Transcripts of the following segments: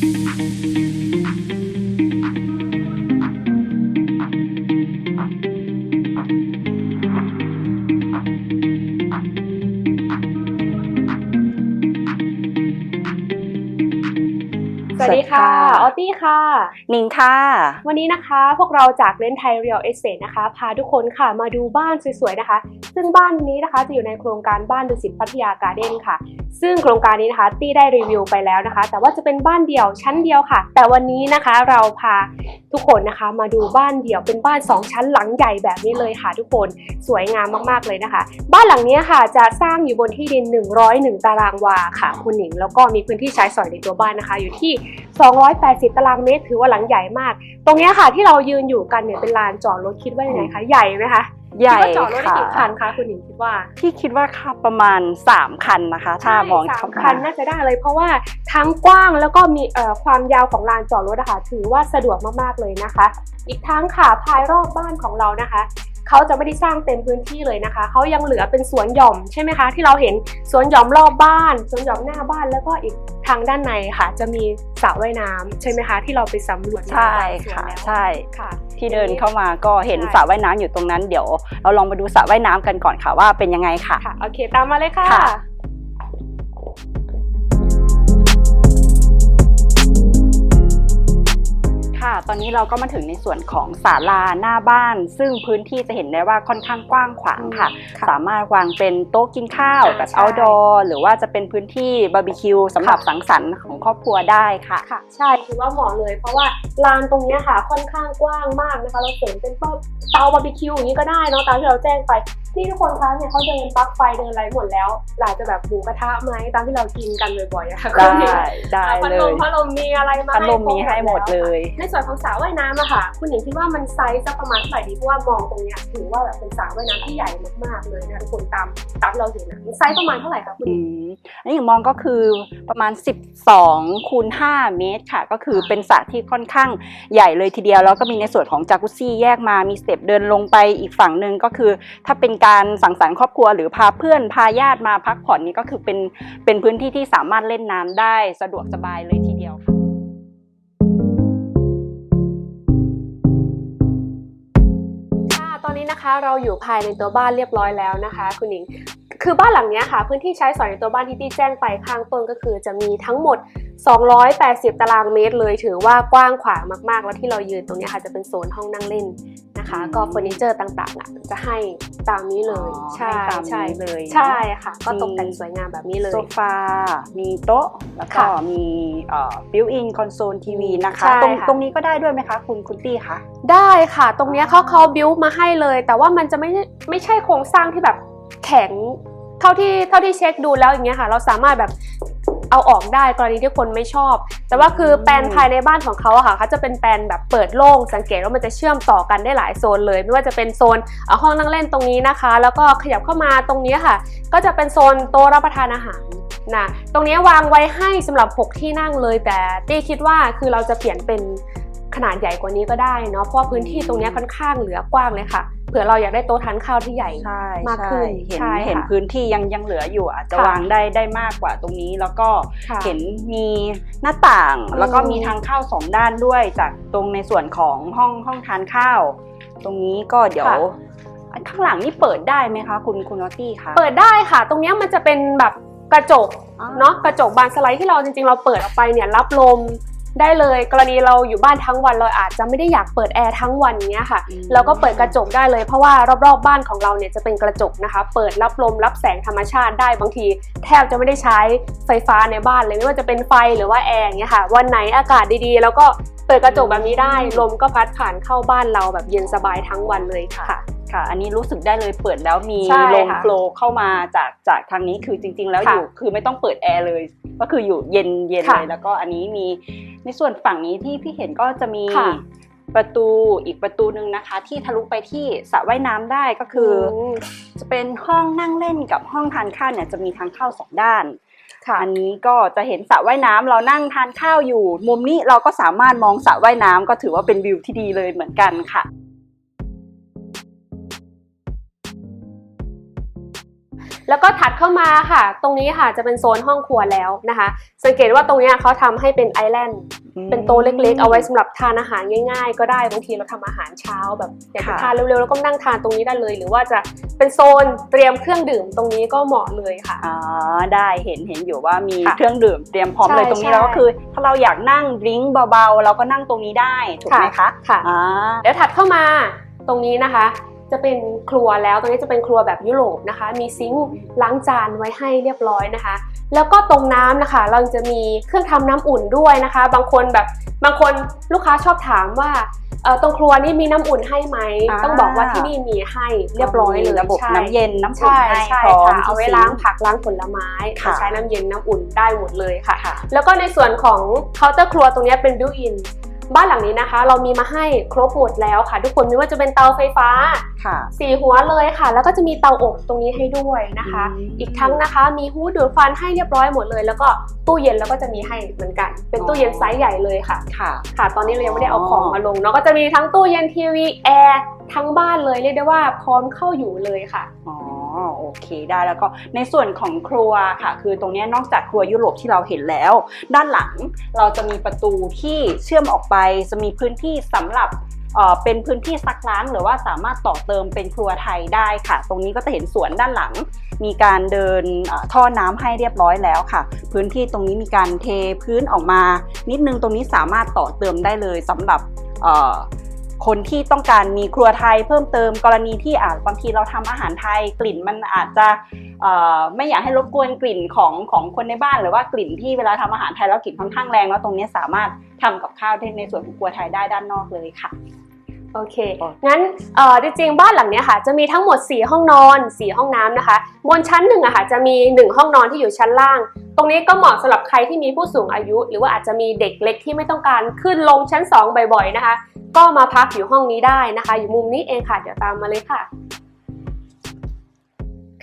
สวัสดีค่ะ ออตตี้ค่ะ นิงค่ะ วันนี้นะคะพวกเราจากเลนไทยเรียลเอสเตนะคะ พาทุกคนค่ะมาดูบ้านสวยๆนะคะ ซึ่งบ้านนี้นะคะจะอยู่ในโครงการบ้านดุสิตพัทยาการ์เด้นค่ะ ซึ่งโครงการนี้นะคะตี้ได้รีวิวไปแล้วนะคะ แต่ว่าจะเป็นบ้านเดี่ยวชั้นเดียวค่ะ แต่วันนี้นะคะเราพาทุกคนนะคะมาดูบ้านเดี่ยวเป็นบ้าน 2 ชั้นหลังใหญ่แบบนี้เลยค่ะ ทุกคนสวยงามมากๆเลยนะคะ บ้านหลังนี้ค่ะจะสร้างอยู่บนที่ดิน 101 ตารางวาค่ะ คุณหนิงแล้วก็มีพื้นที่ใช้สอยในตัวบ้านนะคะ อยู่ที่ 280 ตารางเมตร ถือว่าหลังใหญ่มาก ตรงนี้ค่ะที่เรายืนอยู่กันเนี่ยเป็นลานจอดรถคิดว่ายังไงคะใหญ่ไหมคะ ใหญ่คิดว่าจอดรถได้ค่ะ กี่คันคะคุณหนิงคิดว่าพี่คิดว่าค่ะประมาณ 3 คันนะคะ ถ้ามองใช่สาเข้ามมาคันน่าจะได้เลย เพราะว่าทั้งกว้างแล้วก็มีเอ่อความยาวของลานจอดรถอะค่ะถือว่าสะดวกมากๆเลยนะคะ อีกทั้งค่ะภายรอบบ้านของเรานะคะ เขาจะไม่ได้สร้างเต็มพื้นที่เลยนะคะ เขายังเหลือเป็นสวนหย่อมใช่ไหมคะ ที่เราเห็นสวนหย่อมรอบบ้าน สวนหย่อมหน้าบ้านแล้วก็อีกทางด้านในค่ะ จะมีสระว่ายน้ำใช่ไหมคะ ที่เราไปสำรวจมาใช่บางส่วนค่ะแล้วใช่ค่ะที่เดินเข้ามาก็เห็นใช่สระว่ายน้ำอยู่ตรงนั้นเดี๋ยว เราลองมาดูสระว่ายน้ำกันก่อนค่ะว่าเป็นยังไงค่ะค่ะโอเค ตามมาเลยค่ะ ค่ะค่ะ ตอนนี้เราก็มาถึงในส่วนของศาลาหน้าบ้าน ซึ่งพื้นที่จะเห็นได้ว่าค่อนข้างกว้างขวางค่ะ ค่ะสามารถวางเป็นโต๊ะกินข้าวอ่าแบบ ใช่ outdoor หรือว่าจะเป็นพื้นที่บาร์บีคิวสำหรับค่ะสังสรรค์ของครอบครัวได้ค่ะ ค่ะ ใช่ถือว่าเหมาะเลย เพราะว่าลานตรงเนี้ยค่ะค่อนข้างกว้างมากนะคะ เราเสริมเป็นเตาบาร์บีคิวอย่างนี้ก็ได้เนาะตามที่เราแจ้งไป นี่ทุกคนคะเนี่ยเขาเดินปลั๊กไฟเดินอะไรหมดแล้วหลายจะแบบหมูกระทะไหมตามที่เรากินกันบ่อยๆอะค่ะได้คุณหนิงได้พัดเลลมยพัดลมมีอะไรมาพัดลมมีให้หมดเลย ในส่วนของสระว่ายน้ำอะค่ะ คุณหญิงคิดว่ามันไซส์สักประมาณเท่าไหร่ดีเพราะว่ามองตรงเนี้ยถือว่าแบบเป็นสระว่ายน้ำที่ใหญ่มากๆเลยนะคะทุกคนตามตามที่เราเห็นนะไซส์ประมาณเท่าไหร่คะคุณหอืญิงมอันนี้มองก็คือประมาณ 12คูณ5เมตรค่ะ ก็คือค่ะเป็นสระที่ค่อนข้างใหญ่เลยทีเดียว แล้วก็มีในส่วนของจากุซซี่แยกมามีสเต็ปเดินลงไปอีกฝั่งหนึ่งก็คือ ถ้าเป็นการสังสรรค์ครอบครัว หรือพาเพื่อนพาญาติมาพักผ่อนนี่ก็คือเป็นเป็นพื้นที่ที่สามารถเล่นน้ำได้สะดวกสบายเลยทีเดียวค่ะตอนนี้นะคะเราอยู่ภายในตัวบ้านเรียบร้อยแล้วนะคะ คุณหญิงคือบ้านหลังนี้ค่ะพื้นที่ใช้สอยในตัวบ้านที่ตี้แจ้งไปข้างต้นก็คือจะมีทั้งหมด 280 ตารางเมตรเลยถือว่ากว้างขวางมากๆ แล้วที่เรายืนตรงนี้ค่ะจะเป็นโซนห้องนั่งเล่น นะคะอืมก็เฟอร์นิเจอร์ต่างๆอะจะให้ตามนี้เลยอ๋อใช่ให้ตามใช่นี้เลยเนอะใช่ค่ะ ก็ตกมีแต่งสวยงามแบบนี้เลยโซฟา มีโต๊ะแล้วก็ค่ะมีบิวอินคอนโซลทีวีนะคะใช่ตรงค่ะตรงนี้ก็ได้ด้วยไหมคะ คุณคุณตี้คะได้ค่ะ ตรงเนี้ยเขาเขาบิวมาให้เลย แต่ว่ามันจะไม่ไม่ใช่โครงสร้างที่แบบแข็งเท่าที่เท่าที่เช็คดูแล้วอย่างเงี้ยค่ะ เราสามารถแบบ เอาออกได้กรณีที่คนไม่ชอบ แต่ว่าคือแปลนภายในบ้านของเขาอะค่ะเขาจะเป็นแปลนแบบเปิดโล่งสังเกตว่ามันจะเชื่อมต่อกันได้หลายโซนเลย ไม่ว่าจะเป็นโซนเอ่อห้องนั่งเล่นตรงนี้นะคะ แล้วก็ขยับเข้ามาตรงนี้ค่ะ ก็จะเป็นโซนโต๊ะรับประทานอาหารนะตรงนี้วางไว้ให้สำหรับ 6 ที่นั่งเลย แต่ตี้คิดว่าคือเราจะเปลี่ยนเป็นขนาดใหญ่กว่านี้ก็ได้เนาะเพราะว่าพื้นที่ตรงนี้ค่อนข้างเหลือกว้างเลยค่ะ เผื่อเราอยากได้โต๊ะทานข้าวที่ใหญ่ใช่มากขึ้นเห็นใช่ค่ะเห็นพื้นที่ยังยังเหลืออยู่อาจจะค่ะวางได้ได้มากกว่าตรงนี้แล้วก็ค่ะเห็นมีหน้าต่างอืมแล้วก็มีทางเข้าสองด้านด้วยจากตรงในส่วนของห้องห้องทานข้าว ตรงนี้ก็เดี๋ยวข้างหลังนี่เปิดได้ไหมคะ คุณคุณนอตตี้คะเปิดได้ค่ะ ตรงเนี้ยมันจะเป็นแบบกระจกอ๋อเนาะกระจกบานสไลด์ที่เราจริงๆ เราเปิดออกไปเนี่ยรับลม ได้เลยกรณีเราอยู่บ้านทั้งวันเราอาจจะไม่ได้อยากเปิดแอร์ทั้งวันเนี้ยค่ะอืมเราก็เปิดกระจกได้เลยเพราะว่ารอบๆบ้านของเราเนี่ยจะเป็นกระจกนะคะ เปิดรับลมรับแสงธรรมชาติได้บางที แทบจะไม่ได้ใช้ไฟฟ้าในบ้านเลยไม่ว่าจะเป็นไฟหรือว่าแอร์อย่างเงี้ยค่ะ วันไหนอากาศดีๆ แล้วก็เปิดกระจกแบบนี้ได้ลมก็พัดผ่านเข้าบ้านเราแบบเย็นสบายทั้งวันเลยค่ะ ค่ะ อันนี้รู้สึกได้เลยเปิดแล้วมีใช่ลมค่ะ โฟลว์เข้ามาจากจากทางนี้คือจริง ๆ แล้วอค่ะยู่คือไม่ต้องเปิดแอร์เลย ก็คืออยู่เย็นเย็นค่ะเลยแล้วก็อันนี้มีในส่วนฝั่งนี้ที่พี่เห็นก็จะมีค่ะ ประตูอีกประตูหนึ่งนะคะ ที่ทะลุไปที่สระว่ายน้ำได้ก็คืออมจะเป็นห้องนั่งเล่นกับห้องทานข้าวเนี่ยจะมีทางเข้าสองด้าน ค่ะ อันนี้ก็จะเห็นสระว่ายน้ำเรานั่งทานข้าวอยู่ มุมนี้เราก็สามารถมองสระว่ายน้ำก็ถือว่าเป็นวิวที่ดีเลยเหมือนกันค่ะ แแล้วก็ถัดเข้ามาค่ะ ตรงนี้ค่ะจะเป็นโซนห้องครัวแล้วนะคะ สังเกตว่าตรงเนี้ยเขาทำให้เป็นไอแลนด์เป็นโต๊ะเล็กๆ เอาไว้สำหรับทานอาหารง่าย ๆ ก็ได้บางทีเราทำอาหารเช้าแบบอยากจะค่ะทานเร็วๆแล้วก็นั่งทานตรงนี้ได้เลย หรือว่าจะเป็นโซนเตรียมเครื่องดื่มตรงนี้ก็เหมาะเลยค่ะอ๋อได้เห็นเห็นอยู่ว่ามีค่ะเครื่องดื่มเตรียมพร้อมใช่เลยตรงนี้ใช่แล้วก็คือ ถ้าเราอยากนั่งดริงก์เบาๆ เราก็นั่งตรงนี้ได้ถูกไหมคะค่ะอ่าเดี๋ยวถัดเข้ามาตรงนี้นะคะ จะเป็นครัวแล้วตรงนี้จะเป็นครัวแบบยุโรปนะคะ มีซิงค์ล้างจานไว้ให้เรียบร้อยนะคะ แล้วก็ตรงน้ำนะคะ เราจะมีเครื่องทำน้ำอุ่นด้วยนะคะ บางคนแบบบางคนลูกค้าชอบถามว่าเอ่อตรงครัวนี่มีน้ำอุ่นให้ไหมอ่าต้องบอกว่าที่นี่มีให้เรียบร้อยเลยมีระบบใช่น้ำเย็นน้ำอุ่นใช่ให้ใช่พร้อมค่ะเอาไว้ที่ล้างซิค์ผักล้างผลไม้ค่ะใช้น้ำเย็นน้ำอุ่นได้หมดเลยค่ะค่ะ แล้วก็ในส่วนของเคาน์เตอร์ครัวตรงนี้เป็นบิวอิน บ้านหลังนี้นะคะ เรามีมาให้ครบหมดแล้วค่ะ ทุกคนไม่ว่าจะเป็นเตาไฟฟ้าค่ะสีหัวเลยค่ะ แล้วก็จะมีเตาอบตรงนี้ให้ด้วยนะคะอืมอีกทั้งนะคะ มีฮูดดูดควันให้เรียบร้อยหมดเลย แล้วก็ตู้เย็นแล้วก็จะมีให้เหมือนกัน เป็นตู้เย็นไซส์ใหญ่เลยค่ะค่ะค่ะ ตอนนี้เรายังไม่ได้เอาของมาลงเนาะก็จะมีทั้งตู้เย็นทีวีแอร์ทั้งบ้านเลยเรียกได้ว่าพร้อมเข้าอยู่เลยค่ะอ๋อโอ เคได้แล้วก็ในส่วนของครัวค่ะ คือตรงนี้นอกจากครัวยุโรปที่เราเห็นแล้ว ด้านหลังเราจะมีประตูที่เชื่อมออกไป จะมีพื้นที่สำหรับเป็นพื้นที่ซักล้างหรือว่าสามารถต่อเติมเป็นครัวไทยได้ค่ะ ตรงนี้ก็จะเห็นสวนด้านหลัง มีการเดินท่อน้ำให้เรียบร้อยแล้วค่ะ พื้นที่ตรงนี้มีการเทพื้นออกมา นิดนึงตรงนี้สามารถต่อเติมได้เลยสำหรับ คนที่ต้องการมีครัวไทยเพิ่มเติมกรณีที่อาจบางทีเราทำอาหารไทยกลิ่นมันอาจจะไม่อยากให้รบกวนกลิ่นของของคนในบ้าน หรือว่ากลิ่นที่เวลาทำอาหารไทยแล้วกลิ่นค่อนข้างแรงแล้วตรงนี้สามารถทำกับข้าวได้ในส่วนของครัวไทยได้ด้านนอกเลยค่ะโอเค งั้นจริงๆ บ้านหลังนี้ค่ะ จะมีทั้งหมด 4 ห้องนอน 4 ห้องน้ำนะคะ บนชั้นหนึ่งอะค่ะ จะมี 1 ห้องนอนที่อยู่ชั้นล่าง ตรงนี้ก็เหมาะสำหรับใครที่มีผู้สูงอายุ หรือว่าอาจจะมีเด็กเล็กที่ไม่ต้องการขึ้นลงชั้น 2 บ่อยๆ นะคะ ก็มาพักอยู่ห้องนี้ได้นะคะ อยู่มุมนี้เองค่ะ เดี๋ยวตามมาเลยค่ะ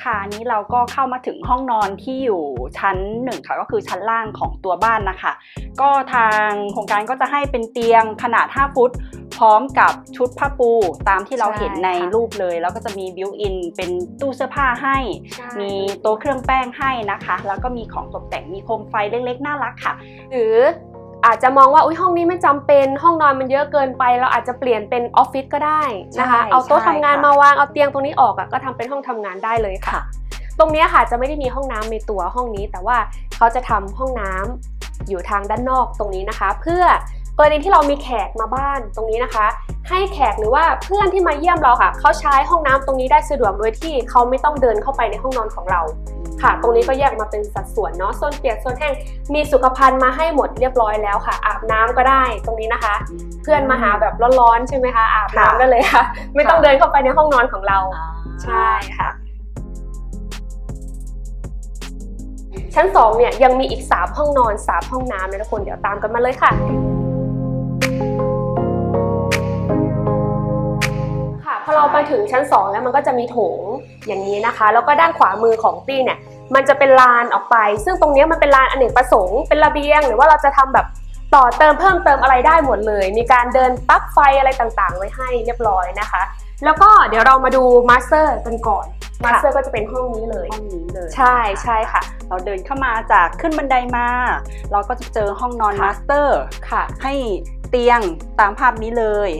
ค่ะอันนี้เราก็เข้ามาถึงห้องนอนที่อยู่ชั้นหนึ่งค่ะ ก็คือชั้นล่างของตัวบ้านนะคะ ก็ทางโครงการก็จะให้เป็นเตียงขนาด 5 ฟุต พร้อมกับชุดผ้าปูตามที่เราเห็นในใช่ค่ะรูปเลย แล้วก็จะมีบิวอินเป็นตู้เสื้อผ้าให้ มีโต๊ะเครื่องแป้งให้นะคะ แล้วก็มีของตกแต่งมีโคมไฟเล็กๆน่ารักค่ะ หรือ อาจจะมองว่าอุ้ยห้องนี้ไม่จำเป็น ห้องนอนมันเยอะเกินไป เราอาจจะเปลี่ยนเป็นออฟฟิศก็ได้นะคะใช่เอาโต๊ะใช่ทำงานค่ะมาวางเอาเตียงตรงนี้ออกอะก็ทำเป็นห้องทำงานได้เลยค่ะค่ะตรงเนี้ยค่ะจะไม่ได้มีห้องน้ำในตัวห้องนี้ แต่ว่าเขาจะทำห้องน้ำอยู่ทางด้านนอกตรงนี้นะคะ เพื่อกรณีที่เรามีแขกมาบ้านตรงนี้นะคะ ให้แขกหรือว่าเพื่อนที่มาเยี่ยมเราค่ะเขาใช้ห้องน้ำตรงนี้ได้สะดวกโดยที่เขาไม่ต้องเดินเข้าไปในห้องนอนของเรา ค่ะ ตรงนี้ก็แยกมาเป็นสัดส่วนเนาะโซนเปียกโซนแห้งมีสุขภัณฑ์มาให้หมดเรียบร้อยแล้วค่ะ อาบน้ำก็ได้ตรงนี้นะคะ เพื่อนมาหาแบบร้อนๆใช่ไหมคะอาบค่ะน้ำได้เลยค่ะ ไม่ต้องค่ะเดินเข้าไปในห้องนอนของเราอ่าใช่ค่ะชั้น2เนี่ยยังมีอีก 3 ห้องนอน 3 ห้องน้ำนะทุกคนเดี๋ยวตามกันมาเลยค่ะ เราไปถึงชั้น 2 แล้วมันก็จะมีโถงอย่างนี้นะคะ แล้วก็ด้านขวามือของตี้เนี่ยมันจะเป็นลานออกไป ซึ่งตรงเนี้ยมันเป็นลานอเนกประสงค์เป็นระเบียง หรือว่าเราจะทำแบบต่อเติมเพิ่มเติมอะไรได้หมดเลย มีการเดินปลั๊กไฟอะไรต่างๆ ไว้ให้เรียบร้อยนะคะ แล้วก็เดี๋ยวเรามาดูมาสเตอร์กันก่อนมาสเตอร์ก็จะเป็นห้องนี้เลยห้องนี้เลย ใช่ใช่ค่ะ เราเดินเข้ามาจากขึ้นบันไดมา เราก็จะเจอห้องนอนค่ะมาสเตอร์ค่ะ ให้เตียงตามภาพนี้เลย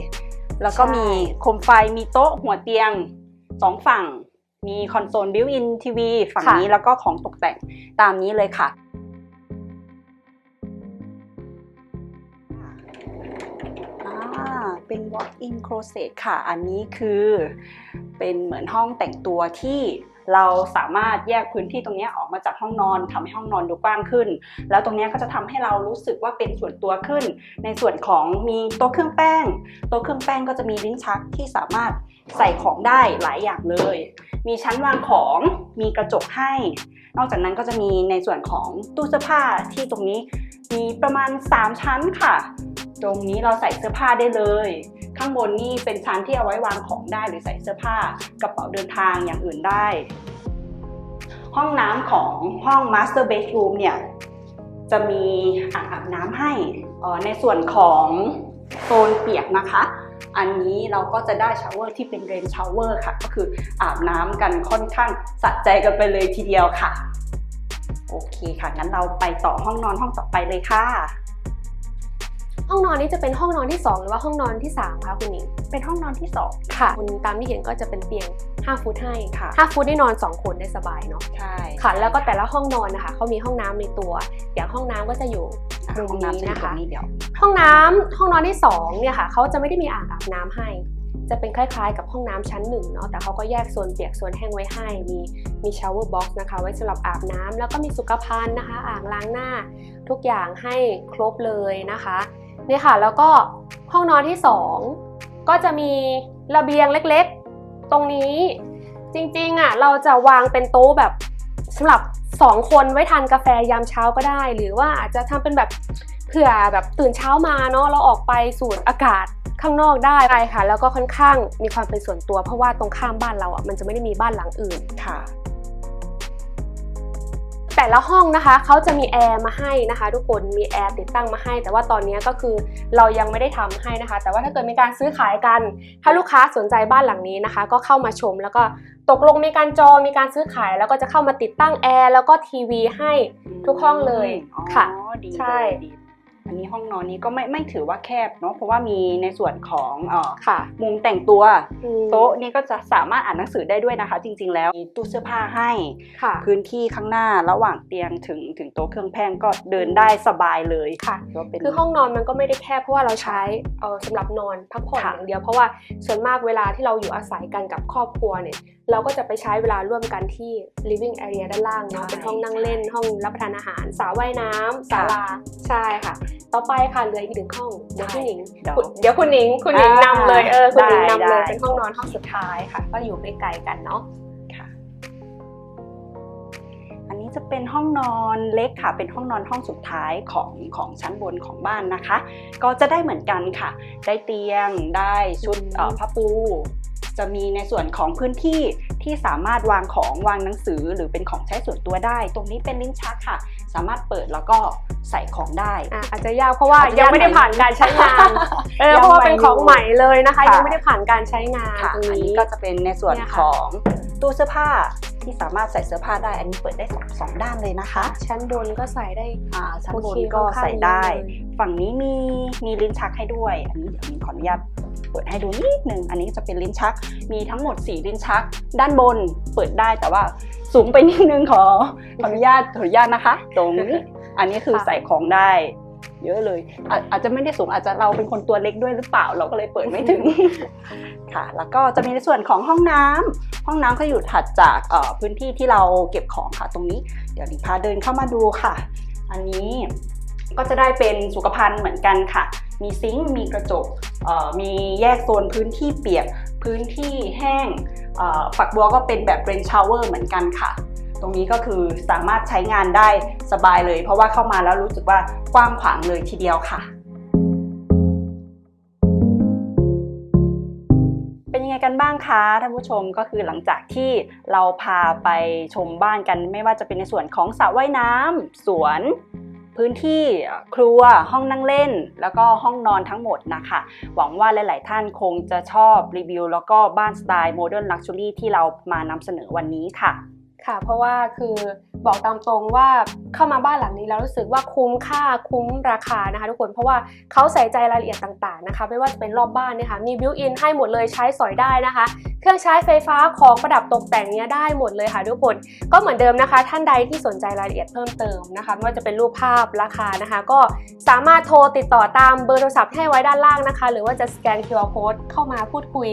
แล้วก็ใช่มีโคมไฟมีโต๊ะหัวเตียงสองฝั่ง มีคอนโซลบิวอินทีวีฝั่งนี้แล้วก็ของตกแต่งตามนี้เลยค่ะอ่าเป็น walk-in closet ค่ะ อันนี้คือเป็นเหมือนห้องแต่งตัวที่ เราสามารถแยกพื้นที่ตรงนี้ออกมาจากห้องนอนทำให้ห้องนอนดูกว้างขึ้น แล้วตรงนี้ก็จะทำให้เรารู้สึกว่าเป็นส่วนตัวขึ้น ในส่วนของมีโต๊ะเครื่องแป้งโต๊ะเครื่องแป้งก็จะมีลิ้นชักที่สามารถใส่ของได้หลายอย่างเลย มีชั้นวางของมีกระจกให้ นอกจากนั้นก็จะมีในส่วนของตู้เสื้อผ้าที่ตรงนี้มีประมาณ 3 ชั้นค่ะ ตรงนี้เราใส่เสื้อผ้าได้เลย ข้างบนนี่เป็นชั้นที่เอาไว้วางของได้หรือใส่เสื้อผ้ากระเป๋าเดินทางอย่างอื่นได้ ห้องน้ำของห้อง Master Bedroom เนี่ยจะมีอ่างอาบน้ำให้ในส่วนของโซนเปียกนะคะ อันนี้เราก็จะได้ชาวเวอร์ที่เป็นเรนชาวเวอร์ค่ะ ก็คืออาบน้ำกันค่อนข้างสะใจกันไปเลยทีเดียวค่ะ โอเคค่ะ งั้นเราไปต่อห้องนอนห้องต่อไปเลยค่ะ ห้องนอนนี้จะเป็นห้องนอนที่ 2 หรือว่าห้องนอนที่ 3คะคุณหนิงเป็นห้องนอนที่สองค่ะคุณตามที่เห็นก็จะเป็นเตียง 5 ฟุตให้ค่ะ5ฟุตได้นอน 2 คนได้สบายเนาะใช่ค่ะ แล้วก็แต่ละห้องนอนนะคะเขามีห้องน้ำในตัว อย่างห้องน้ำก็จะอยู่อะมุมห้องนี้น้ำจะอยู่นะคะตรงนี้เดี๋ยวห้องน้ำห้องนอนที่2เนี่ยค่ะเขาจะไม่ได้มีอ่างอาบน้ำให้ จะเป็นคล้าย ๆ กับห้องน้ำชั้นหนึ่งเนาะแต่เขาก็แยกโซนเปียกโซนแห้งไว้ให้ มีมีชาวเวอร์บ็อกซ์นะคะ ไว้สำหรับอาบน้ำแล้วก็มีสุขภัณฑ์นะคะ อ่างล้างหน้า ทุกอย่างให้ครบเลยนะคะเนี่ค่ะ แล้วก็ห้องนอนที่ 2 ก็จะมีระเบียงเล็กๆ ตรงนี้จริงๆอะเราจะวางเป็นโต๊ะแบบสำหรับ 2 คนไว้ทานกาแฟยามเช้าก็ได้ หรือว่าอาจจะทำเป็นแบบเผื่อแบบตื่นเช้ามาเนาะเราออกไปสูดอากาศข้างนอกได้ใช่ค่ะ แล้วก็ค่อนข้างมีความเป็นส่วนตัว เพราะว่าตรงข้ามบ้านเราอะมันจะไม่ได้มีบ้านหลังอื่นค่ะ แต่ละห้องนะคะเขาจะมีแอร์มาให้นะคะ ทุกคนมีแอร์ติดตั้งมาให้ แต่ว่าตอนนี้ก็คือเรายังไม่ได้ทำให้นะคะ แต่ว่าถ้าเกิดมีการซื้อขายกัน ถ้าลูกค้าสนใจบ้านหลังนี้นะคะ ก็เข้ามาชม แล้วก็ตกลงมีการจองมีการซื้อขาย แล้วก็จะเข้ามาติดตั้งแอร์แล้วก็ทีวีให้ทุกห้องเลยอ๋อค่ะดีใช่เลยดี อันนี้ห้องนอนนี้ก็ไม่ไม่ถือว่าแคบเนาะเพราะว่ามีในส่วนของเอ่อค่ะมุมแต่งตัวอืมโต๊ะนี่ก็จะสามารถอ่านหนังสือได้ด้วยนะคะ จริง ๆ แล้วมีตู้เสื้อผ้าให้ ค่ะ พื้นที่ข้างหน้าระหว่างเตียงถึงถึงโต๊ะเครื่องแป้งก็เดินได้สบายเลยค่ะก็เป็น คือห้องนอนมันก็ไม่ได้แคบเพราะว่าเราใช้เออสำหรับนอนพักผ่อนค่ะอย่างเดียวเพราะว่าส่วนมากเวลาที่เราอยู่อาศัยกันกับครอบครัวเนี่ย เราก็จะไปใช้เวลาร่วมกันที่ living area ด้านล่างเนาะใช่เป็นห้องนั่งเล่นห้องรับประทานอาหารสระว่ายน้ำศาค่ะลาใช่ค่ะต่อไปค่ะเหลืออีกหนึ่งห้องเดี๋ยวคุณหนิงเดี๋ยวคุณเดี๋ยวคุณหนิงคุณหนิงอ่านำเลยเออคุณหนิงได้นำเลยได้เป็นห้องนอนห้องสุดท้ายค่ะ ก็อยู่ใกล้ๆกันเนาะค่ะอันนี้จะเป็นห้องนอนเล็กค่ะ เป็นห้องนอนห้องสุดท้ายของของชั้นบนของบ้านนะคะ ก็จะได้เหมือนกันค่ะ ได้เตียงได้ชุดอืมเอ่อผ้าปูจะมีในส่วนของพื้นที่ที่สามารถวางของวางหนังสือหรือเป็นของใช้ส่วนตัวได้ ตรงนี้เป็นลิ้นชักค่ะสามารถเปิดแล้วก็ใส่ของได้ อะอาจจะยากเพราะว่าอาจจะยังไม่ได้ยากหน่อยผ่านการใช้งาน เออยังเพราะว่าเป็นใหม่ของอยู่ใหม่เลยนะคะ ค่ะ ยังไม่ได้ผ่านการใช้งานค่ะตรงอันนี้นี้ ก็จะเป็นในส่วนเนี่ยค่ะ ของตู้เสื้อผ้าที่สามารถใส่เสื้อผ้าได้ อันนี้เปิดได้สองสองด้านเลยนะคะชั้นบนก็ใส่ได้อ่าชั้นโอบนเคก็ค่อนข้างใส่ได้เยอะเลย ฝั่งนี้มีมีลิ้นชักให้ด้วย อันนี้เดี๋ยวมินขออนุญาต เปิดให้ดูนิดหนึ่งอันนี้จะเป็นลิ้นชัก มีทั้งหมด 4 ลิ้นชัก ด้านบนเปิดได้แต่ว่าสูงไปนิดนึงขอขออนุญาตขออนุญาตนะคะ ตรงนี้อันนี้คือใส่ของได้เยอะเลยอาอาจจะไม่ได้สูงอาจจะเราเป็นคนตัวเล็กด้วยหรือเปล่าเราก็เลยเปิดไม่ถึงค่ะ แล้วก็จะมีในส่วนของห้องน้ำห้องน้ำก็อยู่ถัดจากพื้นที่ที่เราเก็บของค่ะ ตรงนี้ เดี๋ยวดิพาเดินเข้ามาดูค่ะ อันนี้ก็จะได้เป็นสุขภัณฑ์เหมือนกันค่ะ มีซิงค์มีกระจกมีแยกโซนพื้นที่เปียก พื้นที่แห้งฝักบัวก็เป็นแบบเรนชาวเวอร์เหมือนกันค่ะ ตรงนี้ก็คือสามารถใช้งานได้สบายเลย เพราะว่าเข้ามาแล้วรู้สึกว่ากว้างขวางเลยทีเดียวค่ะ เป็นยังไงกันบ้างคะท่านผู้ชมก็คือหลังจากที่เราพาไปชมบ้านกันไม่ว่าจะเป็นในส่วนของสระว่ายน้ำสวน พื้นที่ครัวห้องนั่งเล่น แล้วก็ห้องนอนทั้งหมดนะคะ หวังว่าหลาย ๆ ท่านคงจะชอบรีวิว แล้วก็บ้านสไตล์โมเดิร์นลักชัวรี่ที่เรามานำเสนอวันนี้ค่ะ ค่ะ เพราะว่าคือบอกตามตรงว่าเข้ามาบ้านหลังนี้แล้วรู้สึกว่าคุ้มค่าคุ้มราคานะคะทุกคนเพราะว่าเขาใส่ใจรายละเอียดต่างๆนะคะ ไม่ว่าจะเป็นรอบบ้านเนี่ยค่ะมีบิวอินให้หมดเลยใช้สอยได้นะคะ เครื่องใช้ไฟฟ้าของประดับตกแต่งเนี้ยได้หมดเลยค่ะทุกคน ก็เหมือนเดิมนะคะ ท่านใดที่สนใจรายละเอียดเพิ่มเติมนะคะไม่ว่าจะเป็นรูปภาพราคานะคะ ก็สามารถโทรติดต่อตามเบอร์โทรศัพท์ให้ไว้ด้านล่างนะคะ หรือว่าจะสแกน QR code เข้ามาพูดคุย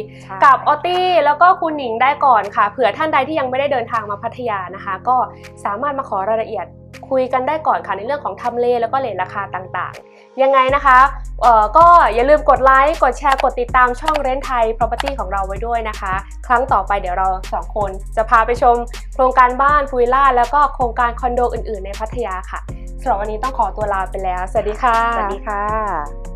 กับออตตี้แล้วก็คุณหนิงได้ก่อนค่ะเผื่อท่านใดที่ยังไม่ได้เดินทางมาพัทยานะคะ ก็สามารถมาขอรายละเอียดคุยกันได้ก่อนค่ะในเรื่องของทำเลแล้วก็เลทราคาต่างๆ ยังไงนะคะเออก็อย่าลืมกดไลค์ กดแชร์ กดติดตามช่องเรนไทย Property ของเราไว้ด้วยนะคะ ครั้งต่อไปเดี๋ยวเราสองคนจะพาไปชม โครงการบ้านฟูวิล่าแล้วก็โครงการคอนโดอื่นๆ ในพัทยาค่ะสำหรับวันนี้ต้องขอตัวลาไปแล้ว สวัสดีค่ะ สวัสดีค่ะ